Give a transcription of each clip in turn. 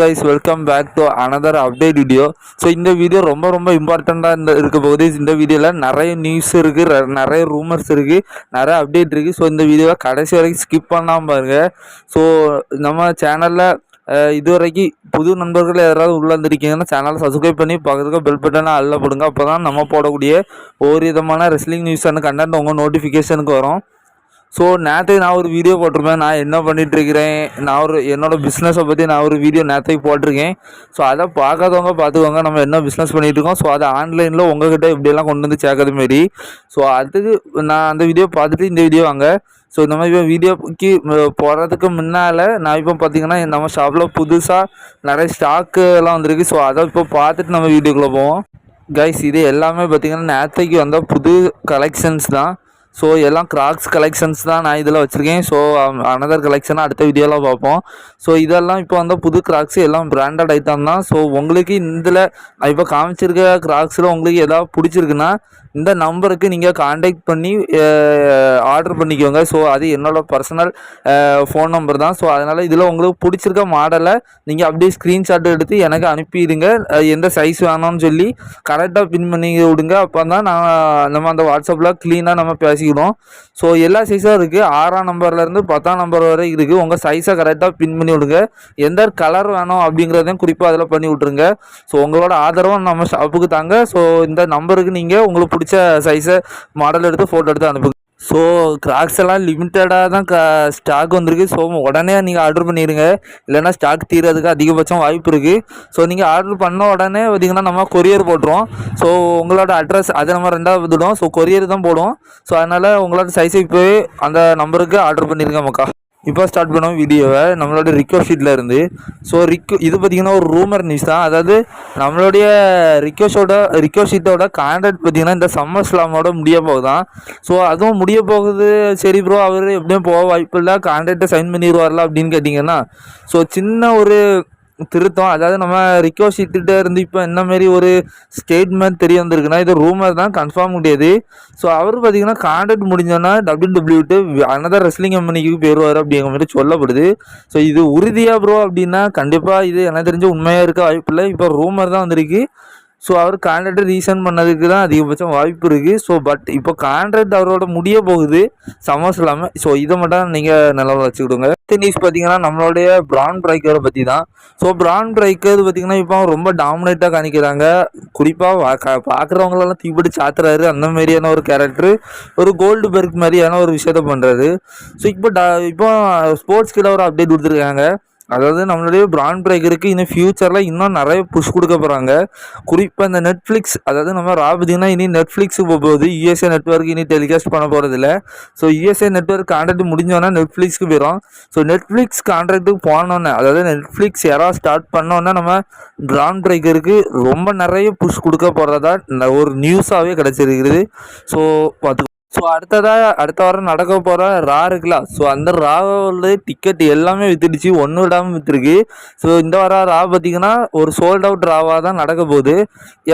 Guys welcome back to another update video so இந்த video ரொம்ப ரொம்ப இம்பார்ட்டண்ட்டாக இந்த இருக்க போகுது. இந்த வீடியோவில் நிறைய நியூஸ் இருக்குது நிறைய ரூமர்ஸ் இருக்குது நிறைய அப்டேட் இருக்குது ஸோ இந்த வீடியோவை கடைசி வரைக்கும் ஸ்கிப் பண்ணாமல் பாருங்கள் ஸோ நம்ம சேனலில் இது வரைக்கும் புது நண்பர்கள் யாராவது உள்ள வந்திருக்கீங்கன்னா சேனலை சப்ஸ்கிரைப் பண்ணி பக்கத்துக்கு பெல் பட்டனை அல்ல போடுங்க. அப்போ தான் நம்ம போடக்கூடிய ஒரு விதமான ரெஸ்லிங் நியூஸ் கண்டென்ட் உங்கள் நோட்டிஃபிகேஷனுக்கு வரும். ஸோ நேற்றுக்கு நான் ஒரு வீடியோ போட்டிருப்பேன். நான் என்ன பண்ணிகிட்ருக்கிறேன் நான் ஒரு என்னோட பிஸ்னஸை பற்றி நான் ஒரு வீடியோ நேற்றுக்கு போட்டிருக்கேன். ஸோ அதை பார்க்காதவங்க பார்த்துக்கோங்க நம்ம என்ன பிஸ்னஸ் பண்ணிகிட்ருக்கோம் இருக்கோம் ஸோ அதை ஆன்லைனில் உங்ககிட்ட இப்படியெல்லாம் கொண்டு வந்து சேர்க்கறது மாரி. ஸோ அதுக்கு நான் அந்த வீடியோ பார்த்துட்டு இந்த வீடியோ வாங்க. ஸோ இந்த மாதிரி இப்போ வீடியோக்கு போகிறதுக்கு முன்னால் நான் இப்போ பார்த்தீங்கன்னா நம்ம ஷாப்பில் புதுசாக நிறைய ஸ்டாக்கு எல்லாம் வந்திருக்கு. ஸோ அதை இப்போ பார்த்துட்டு நம்ம வீடியோக்குள்ளே போவோம். கைஸ் இது எல்லாமே பார்த்தீங்கன்னா நேற்றைக்கு வந்த புது கலெக்ஷன்ஸ் தான். ஸோ எல்லாம் கிராக்ஸ் கலெக்ஷன்ஸ் தான் நான் இதில் வச்சுருக்கேன். ஸோ அனதர் கலெக்ஷனாக அடுத்த வீடியோவில் பார்ப்போம். ஸோ இதெல்லாம் இப்போ வந்த புது கிராக்ஸ் எல்லாம் பிராண்டட் ஐட்டம் தான். ஸோ உங்களுக்கு இதில் நான் இப்போ காமிச்சிருக்க கிராக்ஸில் உங்களுக்கு எதாவது பிடிச்சிருக்குன்னா இந்த நம்பருக்கு நீங்கள் காண்டாக்ட் பண்ணி ஆர்டர் பண்ணிக்கோங்க. ஸோ அது என்னோடய பர்சனல் ஃபோன் நம்பர் தான். ஸோ அதனால் இதில் உங்களுக்கு பிடிச்சிருக்க மாடலை நீங்கள் அப்படியே ஸ்க்ரீன்ஷாட் எடுத்து எனக்கு அனுப்பிடுங்க. எந்த சைஸ் வேணும்னு சொல்லி கரெக்டாக பின் பண்ணி விடுங்க. அப்போ தான் நான் நம்ம அந்த வாட்ஸ்அப்பில் க்ளீனாக நம்ம பேசிக்கிடுவோம். ஸோ எல்லா சைஸும் இருக்குது ஆறாம் நம்பர்லேருந்து பத்தாம் நம்பர் வரை இருக்குது உங்கள் சைஸை கரெக்டாக பின் பண்ணி விடுங்க. எந்த கலர் வேணும் அப்படிங்கிறதையும் குறிப்பாக அதில் பண்ணி விட்ருங்க ஸோ உங்களோட ஆதரவும் நம்ம ஷாப்புக்கு தாங்க. ஸோ இந்த நம்பருக்கு நீங்கள் உங்களுக்கு பிடிச்ச சைஸை மாடல் எடுத்து ஃபோட்டோ எடுத்து அனுப்புங்க ஸோ கிராக்ஸ் எல்லாம் லிமிட்டடாக தான் க ஸ்டாக் வந்திருக்கு. ஸோ உடனே நீங்கள் ஆர்டர் பண்ணிடுங்க. இல்லைன்னா ஸ்டாக் தீரதுக்கு அதிகபட்சம் வாய்ப்பு இருக்குது ஸோ நீங்கள் ஆர்டர் பண்ண உடனே பார்த்திங்கன்னா நம்ம கொரியர் போட்டுருவோம். ஸோ உங்களோட அட்ரஸ் அதை நம்ம ரெண்டாவது விடுவோம் ஸோ கொரியர் தான் போடுவோம். ஸோ அதனால் உங்களோட சைஸை போய் அந்த நம்பருக்கு ஆர்டர் பண்ணிடுங்க மக்கா. இப்போ ஸ்டார்ட் பண்ணுவோம் வீடியோவை நம்மளோட ரிக்கோ ஷீட்டில் இருந்து. ஸோ ரிக் இது பார்த்தீங்கன்னா ஒரு ரூமர் நியூஸ் தான். அதாவது நம்மளுடைய ரிக்கோஷோட ரிக்கோ ஷீட்டோட கான்ட்ராக்ட் பார்த்தீங்கன்னா இந்த சம்மர் ஸ்லாமோட முடிய போகுதான். ஸோ அதுவும் முடிய போகுது. சரி ப்ரோ அவர் எப்படியும் போக வாய்ப்பு இல்லை. கான்ட்ராக்டை சைன் பண்ணிடுவார்ல அப்படின்னு கேட்டிங்கன்னா. ஸோ சின்ன ஒரு திருத்தம். அதாவது நம்ம ரிக்கோ இருந்து இப்போ என்ன மாரி ஒரு ஸ்டேட்மெண்ட் தெரிய வந்திருக்குன்னா இது ரூமர் தான் கன்ஃபார்ம் முடியாது ஸோ அவர் பார்த்தீங்கன்னா contract முடிஞ்சோன்னா W W to another wrestling கம்பெனிக்கு போயிடுவார் அப்படிங்கிற மாதிரி சொல்லப்படுது. ஸோ இது உறுதியாக ப்ரோ அப்படின்னா கண்டிப்பாக இது எனக்கு தெரிஞ்ச உண்மையாக இருக்க வாய்ப்பு இல்லை. இப்போ ரூமர் தான் வந்திருக்கு. ஸோ அவர் கான்ட்ராக்ட் ரீசன் பண்ணதுக்கு தான் அதிகபட்சம் வாய்ப்பு இருக்குது ஸோ பட் இப்போ கான்ட்ராக்ட் அவரோட முடிய போகுது. சமோஸ் இல்லாமல் ஸோ இதை மட்டும் நீங்கள் நல்லா வச்சுக்கிடுங்க நியூஸ் பார்த்தீங்கன்னா நம்மளுடைய பிரான் பிரைக்கரை பற்றி தான். ஸோ பிரான் பிரைக்கர் பார்த்தீங்கன்னா இப்போ ரொம்ப டாமினேட்டாக காணிக்கிறாங்க குறிப்பாக பார்க்குறவங்களெல்லாம் தீப்பிடி சாத்துறாரு. அந்த மாதிரியான ஒரு கேரக்டர் ஒரு கோல்டு பெர்க் மாதிரியான ஒரு விஷயத்த பண்ணுறாரு ஸோ இப்போ டா இப்போ ஸ்போர்ட்ஸ் கிட்ட ஒரு அப்டேட் கொடுத்துருக்காங்க. அதாவது நம்மளுடைய பிராண்ட் பிரேக்கருக்கு இன்னும் ஃப்யூச்சரில் இன்னும் நிறைய புஷ் கொடுக்க போகிறாங்க குறிப்பாக இந்த நெட்ஃப்ளிக்ஸ் அதாவது நம்ம ரா பார்த்தீங்கன்னா இனி நெட்ஃப்ளிக்ஸுக்கு போக போகுது யூஎஸ்ஏ நெட்ஒர்க் இனி டெலிகாஸ்ட் பண்ண போகிறதில்ல ஸோ யூஎஸ்ஏ நெட்ஒர்க் கான்ட்ராக்ட் முடிஞ்சோன்னா நெட்ஃப்ளிக்ஸ்க்கு போயிடும் ஸோ நெட்ஃப்ளிக்ஸ் கான்ட்ராக்ட்டுக்கு போனோன்னே அதாவது நெட்ஃப்ளிக்ஸ் யாராவது ஸ்டார்ட் பண்ணோன்னா நம்ம பிராண்ட் பிரேக்கருக்கு ரொம்ப நிறைய புஷ் கொடுக்க போகிறதா ஒரு நியூஸாகவே கிடச்சிருக்கிறது ஸோ பார்த்து ஸோ அடுத்ததாக அடுத்த வாரம் நடக்க போகிற ரா இருக்குல்ல ஸோ அந்த ராவோட டிக்கெட் எல்லாமே வித்துடுச்சு. ஒன்று விடாமல் விற்றுருக்கு ஸோ இந்த வாரம் ரா பார்த்தீங்கன்னா ஒரு சோல்ட் அவுட் ராவாக தான் நடக்க போகுது.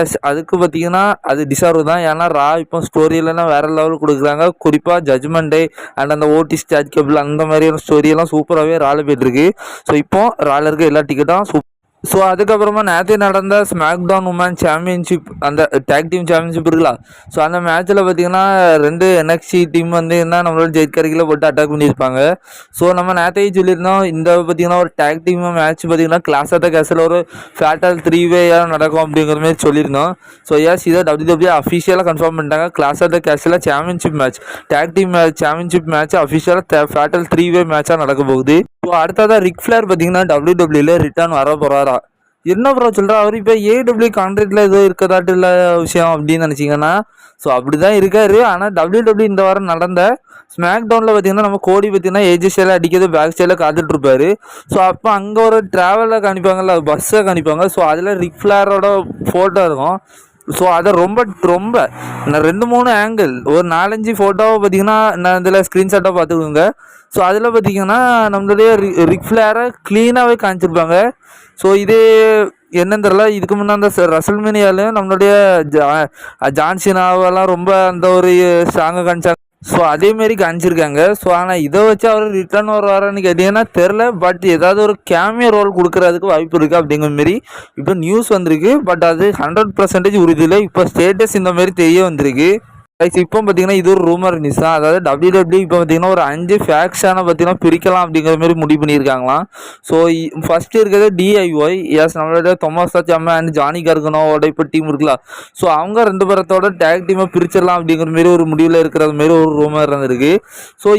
எஸ் அதுக்கு பார்த்தீங்கன்னா அது டிசர்வ் தான். ஏன்னா ரா இப்போ ஸ்டோரியெல்லாம் வேறு லெவல் கொடுக்குறாங்க. குறிப்பாக ஜட்மெண்ட் டே அண்ட் அந்த ஓட்டி ஸ்டாச் கேபிள் அந்த மாதிரியான ஸ்டோரியெல்லாம் சூப்பராகவே ராவில் போயிட்டுருக்கு ஸோ இப்போ ரால இருக்க எல்லா டிக்கெட்டும் சூப் ஸோ அதுக்கப்புறமா நேற்று நடந்த ஸ்மாக் டவுன் உமன் சாம்பியன்ஷிப் அந்த டேக் டீம் சாம்பியன்ஷிப் இருக்குல்ல? ஸோ அந்த மேட்ச்சில் பார்த்தீங்கன்னா ரெண்டு என்எக்சி டீம் வந்து என்ன நம்மளோட ஜெயிக்கரிக்கில் போட்டு அட்டாக் பண்ணியிருப்பாங்க. ஸோ நம்ம நேற்றையே சொல்லியிருந்தோம் இந்த பார்த்தீங்கன்னா ஒரு டேக் டீம் மேட்ச் பார்த்தீங்கன்னா கிளாஸ் ஆஃப் த கேஸில் ஒரு ஃபேட்டல் த்ரீ வேயாக நடக்கும் அப்படிங்கிற மாதிரி சொல்லியிருந்தோம். ஸோ எஸ் இதை டபிள்யூ டபிள்யூ அஃபிஷியலாக கன்ஃபார்ம் பண்ணிட்டாங்க. Clash of the castle championship match tag team match championship match அஃபிஷியலாக ஃபேட்டல் த்ரீ வே மேட்சாக நடக்க போகுது. ஸோ அடுத்ததாக ரிக் ஃபிளேர் பார்த்தீங்கன்னா டபிள்யூ டபிள்யூல ரிட்டர்ன் வர போகிறாரா என்ன ப்ரோ சொல்கிறா அவர் இப்போ ஏடபிள்யூ கான்ட்ராக்டில் ஏதோ இருக்கதாட்டு இல்லை விஷயம் அப்படின்னு நினச்சிங்கன்னா ஸோ அப்படி தான் இருக்காரு ஆனால் டபிள்யூ டபிள்யூ இந்த வாரம் நடந்த ஸ்மாக் டவுனில் பார்த்தீங்கன்னா நம்ம கோடி பார்த்தீங்கன்னா ஏஜி ஸ்டைலில் அடிக்கிறது பேக் ஸ்டைலில் காத்துட்ருப்பாரு. ஸோ அப்போ அங்கே ஒரு ட்ராவலில் காணிப்பாங்கல்ல பஸ்ஸை காணிப்பாங்க ஸோ அதில் ரிக் ஃப்ளாரோட ஃபோட்டோ இருக்கும். ஸோ அதை ரொம்ப ரொம்ப நான் ரெண்டு மூணு ஆங்கிள் ஒரு நாலஞ்சு ஃபோட்டோவை பார்த்தீங்கன்னா நான் இதில் ஸ்க்ரீன்ஷாட்டாக பார்த்துக்கோங்க ஸோ அதில் பார்த்தீங்கன்னா நம்மளுடைய ரி ரிக் க்ளீனாகவே காமிச்சிருப்பாங்க. ஸோ இது என்னன்னு தெரில இதுக்கு முன்னே அந்த ரசல்மேனியாலையும் நம்மளுடைய ஜா ஜான்சினாவெல்லாம் ரொம்ப அந்த ஒரு ஸ்ட்ராங்காக காமிச்சாங்க. ஸோ அதேமாரி காமிச்சிருக்காங்க. ஸோ ஆனால் இதை வச்சு அவர் ரிட்டர்ன் வருவாரான்னு கேட்டிங்கன்னா தெரில பட் ஏதாவது ஒரு கேமியோ ரோல் கொடுக்குறதுக்கு வாய்ப்பு இருக்குது அப்படிங்கிற மாரி இப்போ நியூஸ் வந்திருக்கு. பட் அது ஹண்ட்ரட் பர்சன்டேஜ் உறுதியில் இப்போ ஸ்டேட்டஸ் இந்த மாதிரி தெரிய வந்திருக்கு. கைஸ் இப்போ பார்த்தீங்கன்னா இது ஒரு ரூமர் நியூஸ் தான் அதாவது டபிள்யூ டபிள்யூ இப்போ பார்த்தீங்கன்னா ஒரு அஞ்சு ஃபேக்ஷனை பார்த்தீங்கன்னா பிரிக்கலாம் அப்படிங்கிற மாதிரி முடிவு பண்ணியிருக்காங்களாம். ஸோ ஃபர்ஸ்ட் இருக்கிறது டிஐஒய் எஸ் நம்மளோட தொமாஸ் அம்மா அண்ட் ஜானி கர்கனோட இப்போ டீம் இருக்குல்ல. ஸோ அவங்க ரெண்டு பேரத்தோட டேக் டீமை பிரிச்சிடலாம் அப்படிங்கிற மாரி ஒரு முடிவில் இருக்கிறது மாரி ஒரு ரூமர் இருந்திருக்கு. ஸோ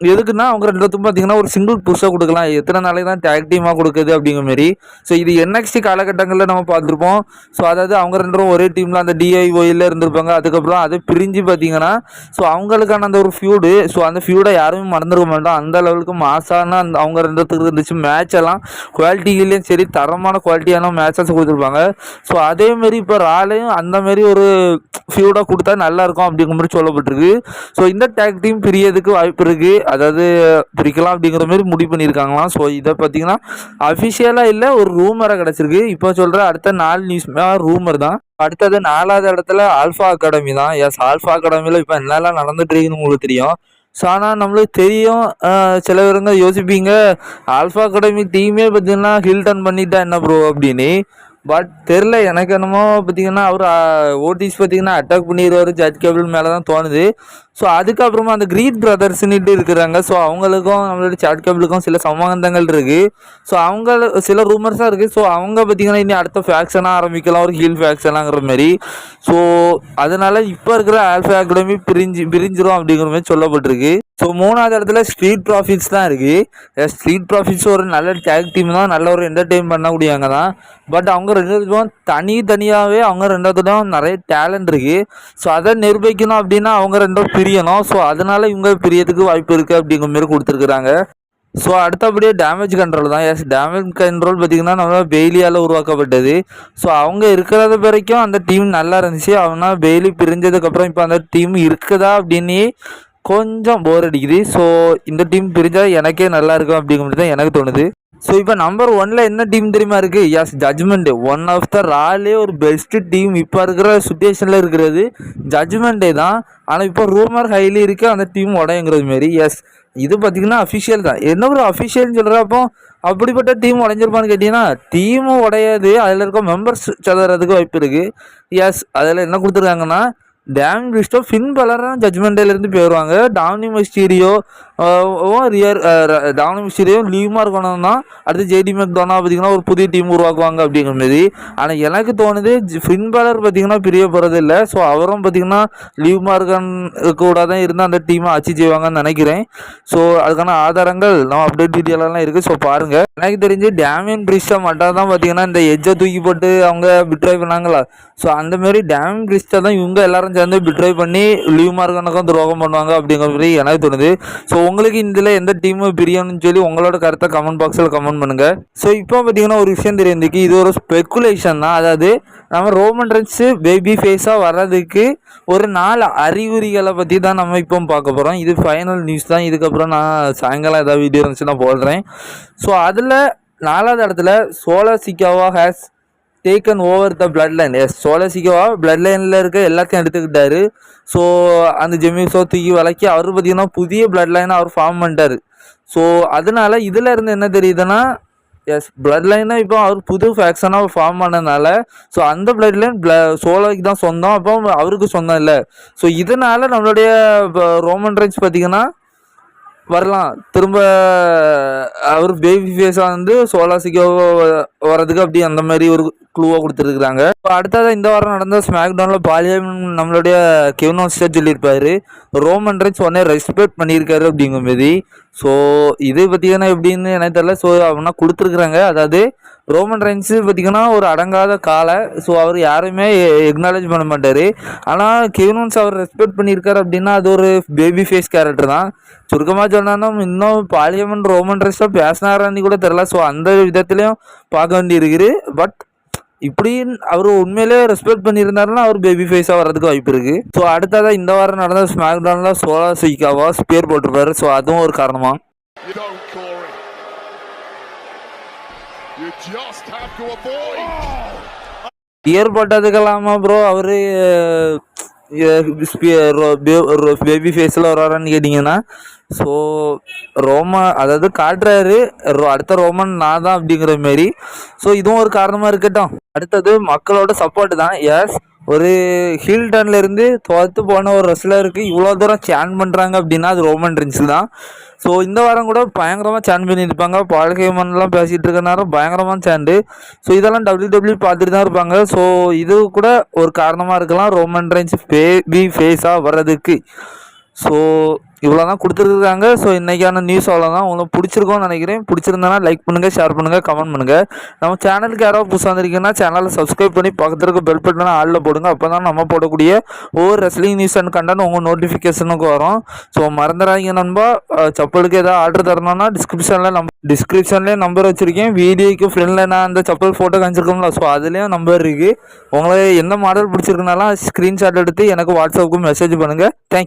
எதுக்குன்னா அவங்க ரெண்டு பேர்த்துக்கும் பார்த்தீங்கன்னா ஒரு சிங்கிள் புஷ்ஷாக கொடுக்கலாம். எத்தனை நாளைக்கு தான் டேக் டீமாக கொடுக்குது அப்படிங்கிற மாரி. ஸோ இது என்எக்ஸ்டி காலகட்டங்களில் நம்ம பார்த்துருப்போம். ஸோ அதாவது அவங்க ரெண்டு ஒரே டீமில் அந்த டிஐஒயில் இருந்திருப்பாங்க. அதுக்கப்புறம் அதை பிரிஞ்சு பார்த்தீங்கன்னா ஸோ அவங்களுக்கான அந்த ஒரு ஃபியூடு ஸோ அந்த ஃபியூடை யாருமே மறந்துருக்க மாட்டோம். அந்த லெவலுக்கு மாசான அந்த அவங்க ரெண்டுத்துக்கு இருந்துச்சு. மேட்ச் எல்லாம் குவாலிட்டியிலையும் சரி தரமான குவாலிட்டியான மேட்சஸ் கொடுத்துருப்பாங்க. ஸோ அதேமாரி இப்போ ராலையும் அந்தமாரி ஒரு ஃபியூடாக கொடுத்தா நல்லாயிருக்கும் அப்படிங்கிற மாதிரி சொல்லப்பட்டிருக்கு. ஸோ இந்த டேக் டீம் பிரியதுக்கு வாய்ப்பு இருக்குது அதாவது பிரிக்கலாம் அப்படிங்கிற மாதிரி முடிவு பண்ணியிருக்காங்களாம். ஸோ இதை பார்த்தீங்கன்னா அஃபிஷியலாக இல்லை ஒரு ரூமராக கிடச்சிருக்கு. இப்போ சொல்கிற அடுத்த நாலு நியூஸ் ரூமர் தான். அடுத்தது நாலாவது இடத்துல ஆல்ஃபா அகாடமி தான். எஸ் ஆல்ஃபா அகாடமியில் இப்போ என்னெல்லாம் நடந்துட்டு இருக்குன்னு உங்களுக்கு தெரியும். ஸோ ஆனால் நம்மளுக்கு தெரியும் சில பேருங்க யோசிப்பீங்க ஆல்ஃபா அகாடமி டீமே பார்த்தீங்கன்னா ஹில்டன் பண்ணிட்டா என்ன ப்ரோ அப்படின்னு. பட் தெரில எனக்கு என்னமோ பார்த்தீங்கன்னா அவர் ஓடிஸ் பார்த்தீங்கன்னா அட்டாக் பண்ணிடுவார் ஜட் கேபிள் மேலே தான் தோணுது. ஸோ அதுக்கப்புறமா அந்த கிரீட் பிரதர்ஸ்னுட்டு இருக்கிறாங்க. ஸோ அவங்களுக்கும் நம்மளோட சாட் கேபிளுக்கும் சில சம்பந்தங்கள் இருக்குது ஸோ அவங்க சில ரூமர்ஸாக இருக்குது ஸோ அவங்க பார்த்தீங்கன்னா இனி அடுத்த ஃபேக்ஷனாக ஆரம்பிக்கலாம். ஒரு ஹீல் ஃபேக்ஷனாங்கிற மாதிரி ஸோ அதனால் இப்போ இருக்கிற ஆல்ஃபா அகாடமி பிரிஞ்சு பிரிஞ்சிரும் அப்படிங்கிற மாதிரி சொல்லப்பட்டிருக்கு. ஸோ மூணாவது இடத்துல ஸ்ட்ரீட் ப்ராஃபிட்ஸ் தான் இருக்குது ஸ்ட்ரீட் ப்ராஃபிட்ஸ் ஒரு நல்ல டேக் டீம் தான். நல்ல ஒரு என்டர்டெயின் பண்ணக்கூடியவங்க தான். பட் அவங்க ரெண்டு பேரும் தனி தனியாகவே அவங்க ரெண்டாவதும் நிறைய டேலண்ட் இருக்குது ஸோ அதை நிரூபிக்கணும் அப்படின்னா அவங்க ரெண்டும் பிரியணும். ஸோ அதனால இவங்க பிரியதுக்கு வாய்ப்பு இருக்குது அப்படிங்கிற மாதிரி கொடுத்துருக்குறாங்க. ஸோ அடுத்தபடியே டேமேஜ் கண்ட்ரோல் தான். எஸ் டேமேஜ் கண்ட்ரோல் பார்த்திங்கன்னா நம்ம பெய்லியால் உருவாக்கப்பட்டது. ஸோ அவங்க இருக்கிறது வரைக்கும் அந்த டீம் நல்லா இருந்துச்சு. அவனா பெய்லி பிரிஞ்சதுக்கப்புறம் இப்போ அந்த டீம் இருக்குதா அப்படின்னு கொஞ்சம் போர் அடிக்குது. ஸோ இந்த டீம் பிரிஞ்சால் எனக்கே நல்லா இருக்கும் அப்படிங்கிறது தான் எனக்கு தோணுது. ஸோ இப்போ நம்பர் ஒன்ல என்ன டீம் தெரியுமா இருக்கு? Yes judgment one of the ராலே ஒரு பெஸ்ட் டீம் இப்போ இருக்கிற சுச்சுவேஷனில் இருக்கிறது ஜட்மெண்டே தான். ஆனால் இப்போ ரூமர் ஹைலி இருக்கு. அந்த டீம் உடையங்கிறது மாரி. எஸ் இது பார்த்தீங்கன்னா அஃபிஷியல் தான். என்ன ஒரு அஃபிஷியல்னு சொல்கிறப்போ அப்படிப்பட்ட டீம் உடஞ்சிருப்பான்னு கேட்டிங்கன்னா டீமும் உடையாது. அதில் இருக்க மெம்பர்ஸ் சதுறதுக்கு வாய்ப்பு இருக்குது எஸ் அதில் என்ன கொடுத்துருக்காங்கன்னா டேம் பிரிஸ்டோ ஃபின் பலரும் ஜட்மெண்ட்டிலேருந்து போயிடுவாங்க Dominik Mysterio rear Dominik Mysterio leave இருக்கணும் தான் அடுத்து ஜேடி மெக்டோனா பார்த்தீங்கன்னா ஒரு புதிய டீம் உருவாக்குவாங்க அப்படிங்கிற மாதிரி. ஆனால் எனக்கு தோணுது ஃபின் பலர் பார்த்தீங்கன்னா பிரிய போகிறது இல்லை. ஸோ அவரும் பார்த்தீங்கன்னா லீவ் மார்கன் கூட தான் இருந்து அந்த டீமை ஆட்சி செய்வாங்கன்னு நினைக்கிறேன். ஸோ அதுக்கான ஆதாரங்கள் நம்ம அப்டேட் டீட்டெயிலெல்லாம் இருக்குது ஸோ பாருங்கள் எனக்கு தெரிஞ்சு டேமியன் பிரிஸ்டா மட்டும் தான் பார்த்தீங்கன்னா இந்த எஜ்ஜை தூக்கி போட்டு அவங்க விட்ரை பண்ணாங்களா ஸோ அந்தமாரி டேமியன் பிரிஸ்டா தான் இவங்க எல்லாரும் சேர்ந்து பிட்ரை பண்ணி லீவ் மார்க்கனுக்கும் துரோகம் பண்ணுவாங்க அப்படிங்கிற மாதிரி எனக்கு தோணுது. ஸோ உங்களுக்கு இதில் எந்த டீமு பிரியணும்னு சொல்லி உங்களோட கருத்தை கமெண்ட் பாக்ஸில் கமெண்ட் பண்ணுங்கள் ஸோ இப்போ பார்த்தீங்கன்னா ஒரு விஷயம் தெரியுதுக்கு இது ஒரு ஸ்பெக்குலேஷன் தான். அதாவது நம்ம ரோமன் ரென்ஸு பேபி ஃபேஸாக வர்றதுக்கு ஒரு நாலு அறிகுறிகளை பற்றி தான் நம்ம இப்போ பார்க்க போகிறோம் இது ஃபைனல் நியூஸ் தான். இதுக்கப்புறம் நான் சாயங்காலம் ஏதாவது வீடியோ இருந்துச்சுன்னா போடுறேன். ஸோ அதில் நாலாவது இடத்துல Solo Sikoa has taken over the bloodline yes Solo Sikoa blood லைனில் இருக்க எல்லாத்தையும் எடுத்துக்கிட்டாரு. ஸோ அந்த ஜெமிசோ தூக்கி விளக்கி அவர் பார்த்தீங்கன்னா புதிய பிளட் லைனை அவர் ஃபார்ம் பண்ணிட்டாரு. ஸோ அதனால இதில் இருந்து என்ன தெரியுதுன்னா எஸ் பிளட் லைனை இப்போ அவர் புது ஃபேக்ஷனாக ஃபார்ம் பண்ணனால ஸோ அந்த பிளட் லைன் பிள சோலோக்கு தான் சொந்தம். அப்போ அவருக்கு சொந்தம் இல்லை. ஸோ இதனால் நம்மளுடைய ரோமன் ரைட்ஸ் பார்த்திங்கன்னா வரலாம். திரும்ப அவர் பேபி ஃபேஸாக வந்து சோலாசிக்கோ வரதுக்கு அப்படி அந்த மாதிரி ஒரு க்ளூவாக கொடுத்துருக்குறாங்க. இப்போ அடுத்ததாக இந்த வாரம் நடந்த ஸ்மாக் டவுனில் பாலியம் நம்மளுடைய கெவினோஸ்டர் சொல்லியிருப்பார். ரோமன் ரைட்ஸ் உடனே ரெஸ்பெக்ட் பண்ணியிருக்காரு அப்படிங்கும்போது. மாதிரி ஸோ இது பார்த்தீங்கன்னா எப்படின்னு எனக்கு தெரியல. ஸோ அப்படின்னா கொடுத்துருக்குறாங்க. அதாவது ரோமன் ரைன்ஸு பார்த்தீங்கன்னா ஒரு அடங்காத காலை. ஸோ அவர் யாருமே எக்னாலேஜ் பண்ண மாட்டார். ஆனால் கெவினோன்ஸ் அவர் ரெஸ்பெக்ட் பண்ணியிருக்காரு அப்படின்னா அது ஒரு பேபி ஃபேஸ் கேரக்டர் தான். சுருக்கமாக சொன்னாலும் இன்னும் பாலியமன் ரோமன் ரைன்ஸாக பேசினாரான்னு கூட தெரில ஸோ அந்த விதத்துலேயும் பார்க்க வேண்டியிருக்குது. பட் இப்படி அவர் உண்மையிலே ரெஸ்பெக்ட் பண்ணியிருந்தாருன்னா அவர் பேபி ஃபேஸாக வர்றதுக்கு வாய்ப்பு இருக்குது ஸோ அடுத்ததாக இந்த வாரம் நடந்த ஸ்மாக் டவுனில் சோலா சிக்காவா ஸ்பேர் போட்டிருப்பாரு. ஸோ அதுவும் ஒரு காரணமாக ஏற்பட்டதுக்கெல்லாமா ப்ரோ அவரு பேபி ஃபேஸில் வராரான்னு கேட்டிங்கன்னா ஸோ ரோமா அதாவது காட்டுறாரு ரோ- அடுத்த ரோமன் நான் தான் அப்படிங்கிற மாரி. ஸோ இதுவும் ஒரு காரணமாக இருக்கட்டும். அடுத்தது மக்களோட சப்போர்ட் தான். எஸ் ஒரு ஹீல் இருந்து தோற்று போன ஒரு ரெஸ்லருக்கு இவ்வளோ தூரம் சேன் பண்ணுறாங்க அப்படின்னா அது ரோமன் ரின்ஸ் தான். ஸோ இந்த வாரம் கூட பயங்கரமாக சேன் பண்ணியிருப்பாங்க பால்கேமன்லாம் பேசிகிட்டு இருக்கனால பயங்கரமாக பயங்கரமான சேண்டு ஸோ இதெல்லாம் டபிள்யூ டபிள்யூ பார்த்துட்டு தான் இருப்பாங்க. ஸோ இது கூட ஒரு காரணமாக இருக்கலாம். ரோமன் ரைன்ஸ் பேபி ஃபேஸாக வர்றதுக்கு. ஸோ இவ்வளோ தான் கொடுத்துருக்காங்க. ஸோ இன்றைக்கான நியூஸ் அவ்வளோதான் உங்களுக்கு பிடிச்சிருக்கோன்னு நினைக்கிறேன். பிடிச்சிருந்தனா லைக் பண்ணுங்கள் ஷேர் பண்ணுங்கள் கமெண்ட் பண்ணுங்கள் நம்ம சேனலுக்கு யாராவது புதுசாக வந்திருக்கீங்கன்னா சேனலை சப்ஸ்கிரைப் பண்ணி பக்கத்தில் இருக்க பெல் பட்டனை ஆளில் போடுங்க. அப்போ தான் நம்ம போடக்கூடிய ஒவ்வொரு ரெஸ்லிங் நியூஸ் அண்ட் கண்டென்ட் உங்கள் நோட்டிஃபிகேஷனுக்கு வரும். ஸோ மறந்துடாதீங்க நண்பா. செப்பலுக்கு ஏதாவது ஆர்டர் தரணும்னா டிஸ்கிரிப்ஷனில் நம்ம டிஸ்கிரிப்ஷன்லேயே நம்பர் வச்சுருக்கேன். வீடியோக்கு ஃப்ரெண்டில் நான் அந்த செப்பல் ஃபோட்டோ காமிச்சிருக்கோம்ல ஸோ அதுலேயும் நம்பர் இருக்குது உங்களுக்கு எந்த மாடல் பிடிச்சிருக்குனாலும் ஸ்க்ரீன்ஷாட் எடுத்து எனக்கு வாட்ஸ்அப்புக்கு மெசேஜ் பண்ணுங்கள் தேங்க்யூ